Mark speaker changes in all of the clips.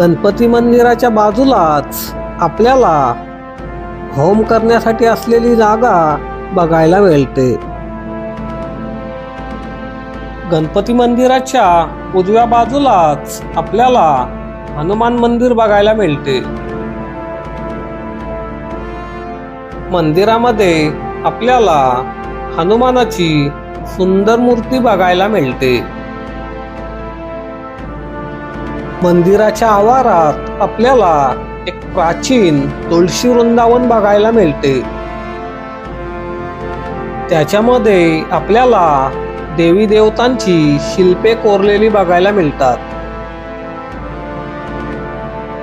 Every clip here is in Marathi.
Speaker 1: गणपती मंदिराच्या बाजूलाच आपल्याला होम करण्यासाठी असलेली जागा बघायला मिळते. गणपती मंदिराच्या उजव्या बाजूलाच आपल्याला हनुमान मंदिर बघायला मिळते. मंदिरामध्ये आपल्याला हनुमानाची सुंदर मूर्ती बघायला मिळते. मंदिराच्या आवारात आपल्याला एक प्राचीन तुळशी वृंदावन बघायला मिळते. त्याच्यामध्ये आपल्याला देवी देवतांची शिल्पे कोरलेली बघायला मिळतात.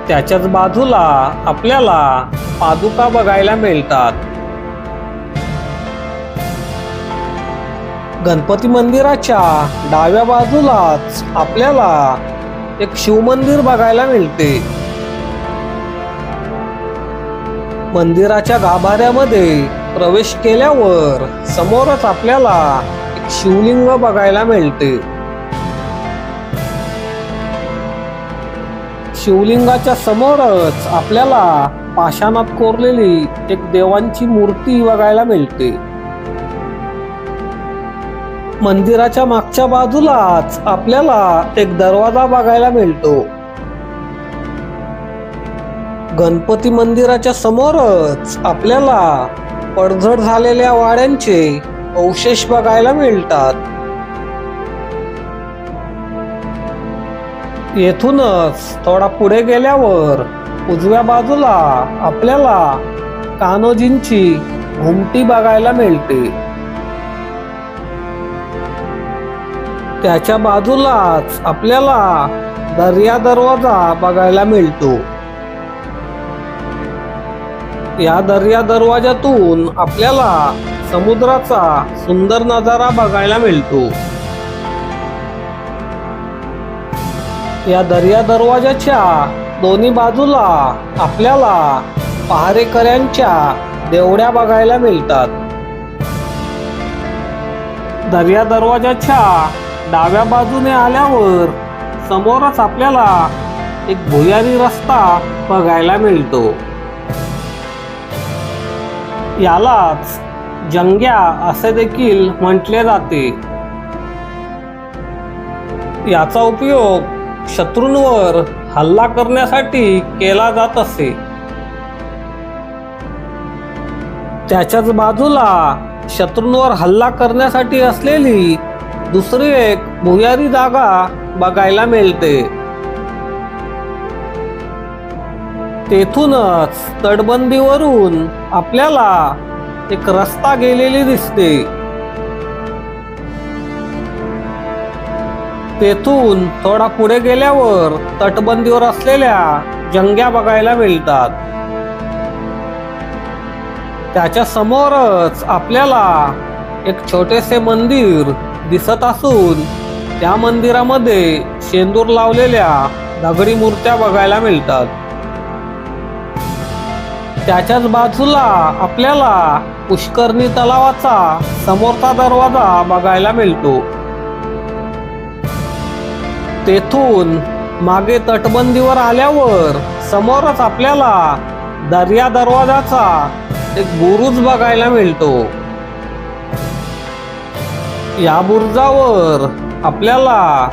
Speaker 1: त्याच्याच बाजूला आपल्याला पादुका बघायला मिळतात. गणपती मंदिराच्या डाव्या बाजूलाच आपल्याला एक शिवमंदिर बघायला मिळते. मंदिराच्या गाभाऱ्यामध्ये प्रवेश केल्यावर समोरच आपल्याला एक शिवलिंग बघायला मिळते. शिवलिंगाच्या समोरच आपल्याला पाषाणात कोरलेली एक देवांची मूर्ती बघायला मिळते. मंदिराच्या मागच्या बाजूलाच आपल्याला एक दरवाजा बघायला मिळतो. गणपती मंदिराच्या समोरच आपल्याला पडझड झालेल्या वाड्यांचे अवशेष बघायला मिळतात. येथूनच थोडा पुढे गेल्यावर उजव्या बाजूला आपल्याला कान्होजींची घुमटी बघायला मिळते. त्याच्या बाजूलाच आपल्याला दर्या दरवाजा बघायला मिळतो. या दर्या दरवाजातून आपल्याला समुद्राचा सुंदर नजारा बघायला मिळतो. या दर्या दरवाजाच्या दोन्ही बाजूला आपल्याला पहारेकऱ्यांच्या देवड्या बघायला मिळतात. दर्या दरवाजाच्या डाव्या बाजूने आल्यावर समोरच आपल्याला एक भुयारी रस्ता बघायला मिळतो. यालाच जंग्या असे देखील म्हटले जाते. याचा उपयोग शत्रूंवर हल्ला करण्यासाठी केला जात असे. त्याच्याच बाजूला शत्रूंवर हल्ला करण्यासाठी असलेली दुसरी एक भुयारी जागा बघायला मिळते. तेथूनच तटबंदीवरून आपल्याला एक रस्ता गेलेली दिसते. तेथून थोडा पुढे गेल्यावर तटबंदीवर असलेल्या जंग्या बघायला मिळतात. त्याच्या समोरच आपल्याला एक छोटेसे मंदिर दिसत असून त्या मंदिरामध्ये शेंदूर लावलेल्या दगडी मूर्त्या बघायला मिळतात. त्याच्याच बाजूला आपल्याला पुष्करणी तलावाचा समोरचा दरवाजा बघायला मिळतो. तेथून मागे तटबंदीवर आल्यावर समोरच आपल्याला दर्या दरवाजाचा एक बुरुज बघायला मिळतो. या बुरुजावर आपल्याला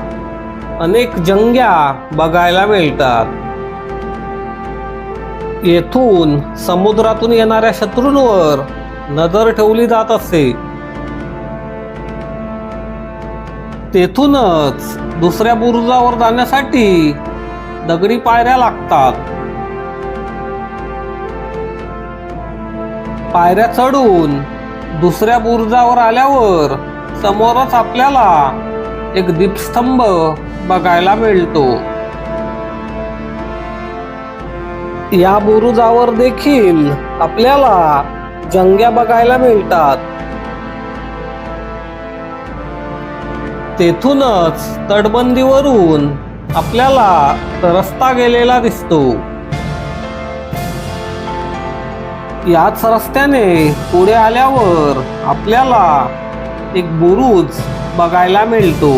Speaker 1: अनेक जंग्या बघायला मिळतात. येथून समुद्रातून येणाऱ्या शत्रूंवर नजर ठेवली जात असे. तेथूनच दुसऱ्या बुरुजावर जाण्यासाठी दगडी पायऱ्या लागतात. पायऱ्या चढून दुसऱ्या बुरुजावर आल्यावर समोरच आपल्याला एक दीपस्तंभ बघायला मिळतो. या बुरुजावर देखील आपल्याला जंग्या बघायला मिळतात. तेथूनच तटबंदीवरून आपल्याला रस्ता गेलेला दिसतो. याच रस्त्याने पुढे आल्यावर आपल्याला एक बुरुज बघायला मिळतो.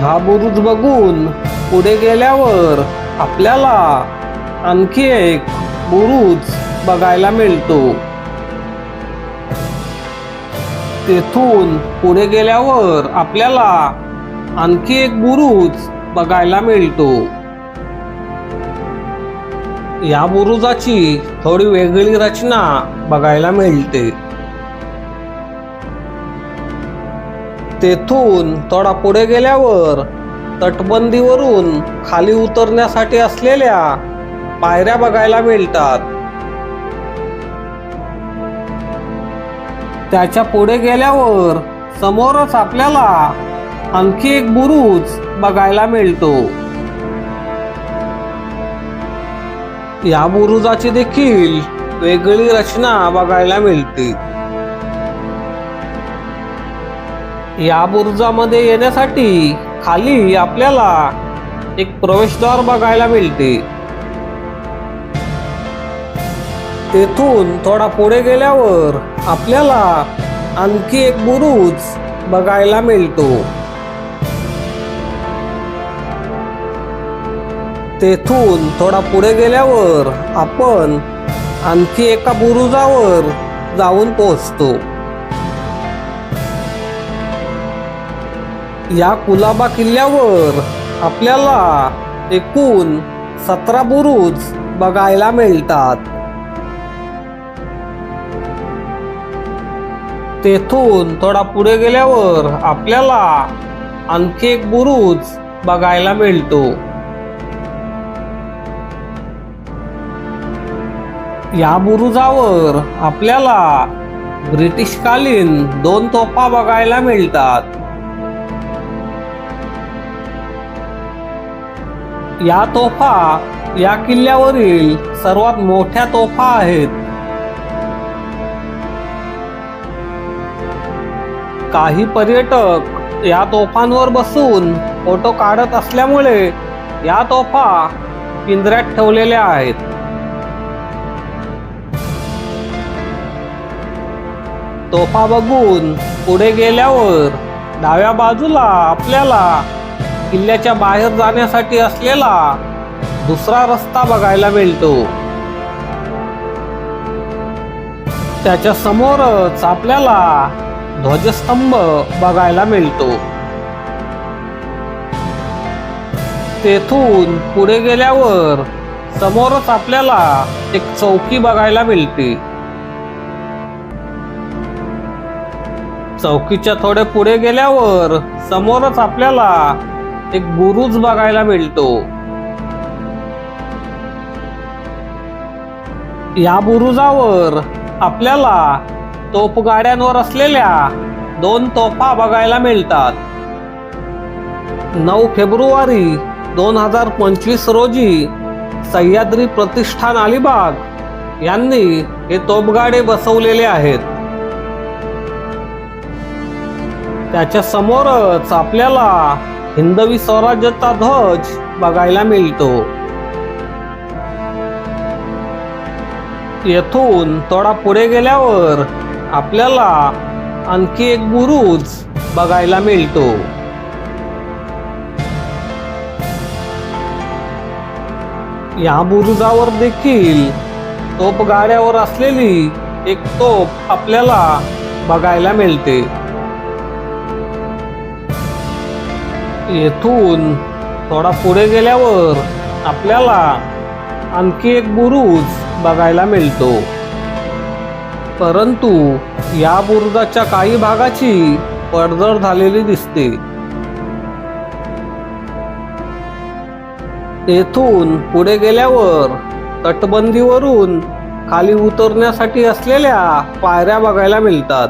Speaker 1: हा बुरुज बघून पुढे गेल्यावर आपल्याला आणखी एक बुरुज बघायला मिळतो. तेथून पुढे गेल्यावर आपल्याला आणखी एक बुरुज बघायला मिळतो. या बुरुजाची थोडी वेगळी रचना बघायला मिळते. तेथून थोडा पुढे गेल्यावर तटबंदीवरून खाली उतरण्यासाठी असलेल्या पायऱ्या बघायला मिळतात. त्याच्या पुढे गेल्यावर समोरच आपल्याला आणखी एक बुरुज बघायला मिळतो. या बुरुजाची देखील वेगळी रचना बघायला मिळते. या बुरुजामध्ये येण्यासाठी खाली आपल्याला एक प्रवेशद्वार बघायला मिळते. तेथून थोडा पुढे गेल्यावर आपल्याला आणखी एक बुरुज बघायला मिळतो. तेथून थोडा पुढे गेल्यावर आपण आणखी एका बुरुजावर जाऊन पोहोचतो. या कुलाबा किल्ल्यावर आपल्याला एकूण सतरा बुरुज बघायला मिळतात. तेथून थोडा पुढे गेल्यावर आपल्याला आणखी एक बुरुज बघायला मिळतो. या बुरुजावर आपल्याला ब्रिटिशकालीन दोन तोफा बघायला मिळतात. या तोफा या किल्ल्यावरील सर्वात मोठ्या तोफा आहेत. काही पर्यटक या तोफांवर बसून फोटो काढत असल्यामुळे या तोफा पिंजऱ्यात ठेवलेल्या आहेत. तोफा बघून पुढे गेल्यावर डाव्या बाजूला आपल्याला किल्ल्याच्या बाहेर जाण्यासाठी असलेला दुसरा रस्ता बघायला मिळतो. त्याच्या समोरच आपल्याला ध्वजस्तंभ बघायला मिळतो. तेथून पुढे गेल्यावर समोरच आपल्याला एक चौकी बघायला मिळते. चौकीच्या थोडे पुढे गेल्यावर समोरच आपल्याला एक गुरुज बघायला मिळतो. या बुरुजावर आपल्याला तोफगाड्यांवर असलेल्या दोन तोफा बघायला मिळतात. नऊ फेब्रुवारी दोन हजार पंचवीस रोजी सह्याद्री प्रतिष्ठान अलिबाग यांनी हे तोफगाडे बसवलेले आहेत. त्याच्या समोरच आपल्याला हिंदवी स्वराज्याचा ध्वज बघायला मिळतो. येथून थोडा पुढे गेल्यावर आपल्याला आणखी एक बुरुज बघायला मिळतो. या बुरुजावर देखील तोप गाड्यावर असलेली एक तोप आपल्याला बघायला मिळते. येथून थोडा पुढे गेल्यावर आपल्याला आणखी एक बुरुज बघायला मिळतो. परंतु या बुरुजाच्या काही भागाची पडझड झालेली दिसते. येथून पुढे गेल्यावर तटबंदीवरून खाली उतरण्यासाठी असलेल्या पायऱ्या बघायला मिळतात.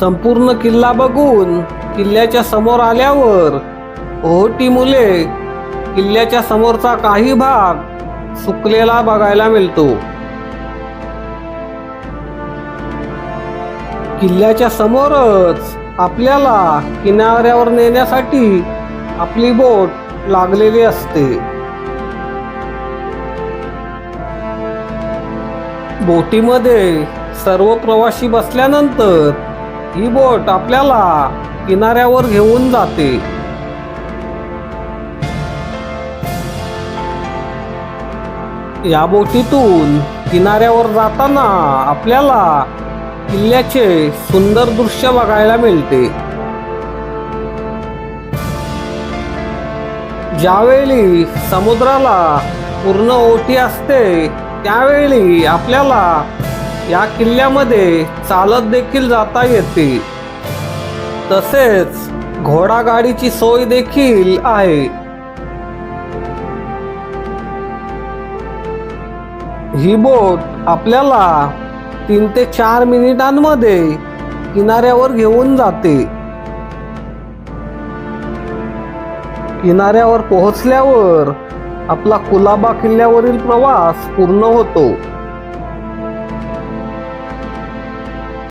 Speaker 1: संपूर्ण किल्ला बघून किल्ल्याच्या समोर आल्यावर ओहोटी मुले किल्ल्याच्या समोरचा काही भाग सुकलेला बघायला मिळतो. किल्ल्याच्या समोरच आपल्याला किनाऱ्यावर नेण्यासाठी आपली बोट लागलेली असते. बोटीमध्ये सर्व प्रवासी बसल्यानंतर ही बोट आपल्याला किनाऱ्यावर घेऊन जाते. या बोटीतून किनाऱ्यावर जाताना आपल्याला किल्ल्याचे सुंदर दृश्य बघायला मिळते. ज्यावेळी समुद्राला पूर्ण ओटी असते त्यावेळी आपल्याला या किल्ल्यामध्ये चालत देखील जाता येते. तसेच घोडागाडीची सोय देखील आहे. ही बोट आपल्याला तीन ते चार मिनिटांमध्ये किनाऱ्यावर घेऊन जाते. किनाऱ्यावर पोहोचल्यावर आपला कुलाबा किल्ल्यावरील प्रवास पूर्ण होतो.